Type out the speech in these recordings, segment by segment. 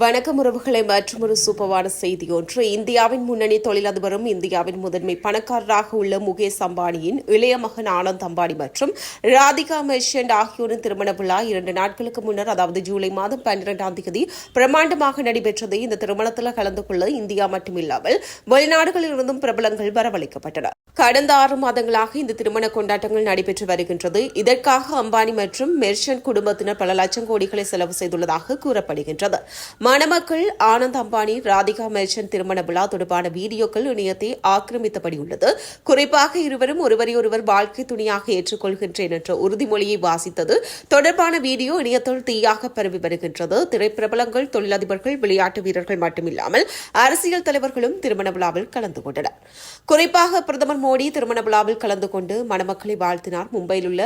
வணக்கம் உறவுகளை மற்றொரு சூப்பவான செய்தி ஒன்று. இந்தியாவின் முன்னணி தொழிலதிபரும் இந்தியாவின் முதன்மை பணக்காரராக உள்ள முகேஷ் அம்பானியின் இளைய மகன் ஆனந்த் அம்பானி மற்றும் ராதிகா மெர்ஷன் ஆகியோரின் திருமண விழா இரண்டு நாட்களுக்கு முன்னர் அதாவது ஜூலை மாதம் பன்னிரெண்டாம் தேதி பிரமாண்டமாக நடைபெற்றது. இந்த திருமணத்தில் கலந்து கொள்ள இந்தியா மட்டுமில்லாமல் வெளிநாடுகளில் இருந்தும் பிரபலங்கள் வரவழைக்கப்பட்டனர். கடந்த ஆறு மாதங்களாக இந்த திருமண கொண்டாட்டங்கள் நடைபெற்று வருகின்றது. இதற்காக அம்பானி மற்றும் மெர்ஷன் குடும்பத்தினர் பல லட்சம் கோடிகளை செலவு செய்துள்ளதாக கூறப்படுகின்றது. மணமக்கள் ஆனந்த் அம்பானி ராதிகா மெர்ச்சன் திருமண விழா தொடர்பான வீடியோக்கள் இணையத்தை ஆக்கிரமித்தபடி உள்ளது குறிப்பாக இருவரும் ஒருவரையொருவர் வாழ்க்கை துணியாக ஏற்றுக்கொள்கின்றேன் என்ற உறுதிமொழியை வாசித்தது. தொடர்பான வீடியோ இணையத்தில் தீயாக பரவி வருகின்றது. திரைப்பிரபலங்கள் தொழிலதிபர்கள் விளையாட்டு வீரர்கள் மட்டுமில்லாமல் அரசியல் தலைவர்களும் திருமண விழாவில் கலந்து கொண்டனர். குறிப்பாக பிரதமர் மோடி திருமண விழாவில் கலந்து கொண்டு மணமக்களை வாழ்த்தினார். மும்பையில் உள்ள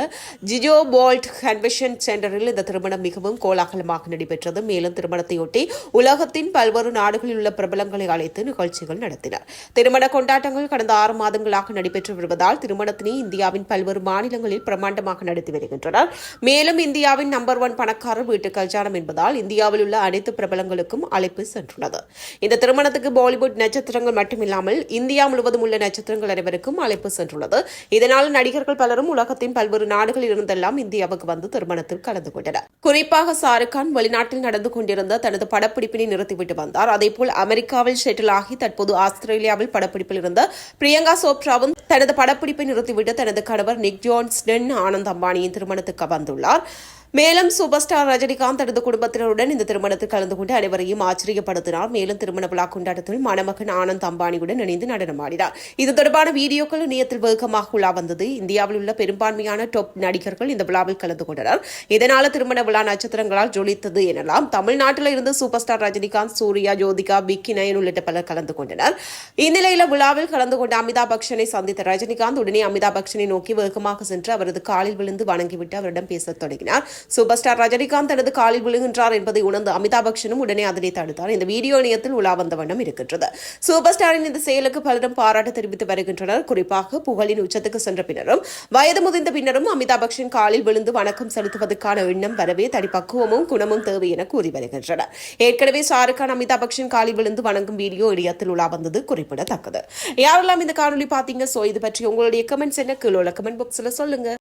ஜிஜோ போல்ட் கன்வென்ஷன் சென்டரில் இந்த திருமணம் மிகவும் கோலாகலமாக நடைபெற்றது. மேலும் திருமணத்தையொட்டி உலகத்தின் பல்வேறு நாடுகளில் உள்ள பிரபலங்களை அழைத்து நிகழ்ச்சிகள் நடத்தினர். திருமண கொண்டாட்டங்கள் கடந்த ஆறு மாதங்களாக நடைபெற்று வருவதால் திருமணத்தினை இந்தியாவின் பல்வேறு மாநிலங்களில் பிரமாண்டமாக நடத்தி வருகின்றனர். மேலும் இந்தியாவின் நம்பர் ஒன் பணக்காரர் வீட்டு கல்யாணம் என்பதால் இந்தியாவில் உள்ள அனைத்து பிரபலங்களுக்கும் அழைப்பு சென்றுள்ளது. இந்த திருமணத்துக்கு பாலிவுட் நட்சத்திரங்கள் மட்டுமில்லாமல் இந்தியா முழுவதும் உள்ள நட்சத்திரங்கள் அனைவருக்கும் அழைப்பு சென்றுள்ளது. இதனால் நடிகர்கள் பலரும் உலகத்தின் பல்வேறு நாடுகளில் இருந்தெல்லாம் இந்தியாவுக்கு வந்து திருமணத்தில் கலந்து கொண்டனர். குறிப்பாக ஷாருக்கான் வெளிநாட்டில் நடந்து கொண்டிருந்த தனது படப்பிடிப்பினை நிறுத்திவிட்டு வந்தார். அதேபோல் அமெரிக்காவில் ஷெட்டில் ஆகி தற்போது ஆஸ்திரேலியாவில் படப்பிடிப்பில் இருந்த பிரியங்கா சோப்ராவும் தனது படப்பிடிப்பை நிறுத்திவிட்டு தனது கணவர் நிக் ஜோன்ஸ்டன் ஆனந்த் அம்பானியின் திருமணத்துக்கு வந்துள்ளார். மேலும் சூப்பர் ஸ்டார் ரஜினிகாந்த் தனது குடும்பத்தினருடன் இந்த திருமணத்தில் கலந்து கொண்டு அனைவரையும் ஆச்சரியப்படுத்தினார். மேலும் திருமண விழா கொண்டாட்டத்தில் மணமகன் ஆனந்த் அம்பானியுடன் இணைந்து நடனமாடினார். இது தொடர்பான வீடியோக்கள் இணையத்தில் வேகமாக உலா வந்தது. இந்தியாவில் உள்ள பெரும்பான்மையான டாப் நடிகர்கள் இந்த விழாவில் கலந்து கொண்டனர். இதனால திருமண விழா நட்சத்திரங்களால் ஜொலித்தது எனலாம். தமிழ்நாட்டில் இருந்து super star Rajinikanth Suriya Jyothika piggy Nayan உள்ளிட்ட பலர் கலந்து கொண்டனர். இந்நிலையில் விழாவில் கலந்து கொண்ட அமிதாப் பச்சனை சந்தித்த ரஜினிகாந்த் உடனே அமிதாப் பச்சனை நோக்கி வேகமாக சென்று அவரது காலில் விழுந்து வணங்கிவிட்டு அவரிடம் பேசத் தொடங்கினார். சூப்பர் ஸ்டார் ரஜினிகாந்த் தனது காலில் விழுகின்றார் என்பதை உணர்ந்து அமிதாப் பச்சனும் உடனே அதனை தடுத்தார். இந்த வீடியோ இணையத்தில் உலா வந்த வண்ணம் இருக்கின்றது. சூப்பர் ஸ்டாரின் இந்த செயலுக்கு பலரும் பாராட்டு தெரிவித்து வருகின்றனர். குறிப்பாக புகழின் உச்சத்துக்கு சென்ற பின்னரும் வயது முதிர்ந்த பின்னரும் அமிதாப் பச்சன் காலில் விழுந்து வணக்கம் செலுத்துவதற்கான எண்ணம் வரவே தனி பக்குவமும் குணமும் தேவை என கூறி வருகின்றனர். ஏற்கனவே ஷாருக்கான் அமிதாப் பச்சன் காலில் விழுந்து வணங்கும் வீடியோ இணையத்தில் உலா வந்தது குறிப்பிடத்தக்கது. யாரெல்லாம் இந்த காணொலி பார்த்தீங்க? சோ இது பற்றி உங்களுடைய கமெண்ட்ஸ் என்ன? கீழே கமெண்ட் பாக்ஸில் சொல்லுங்க.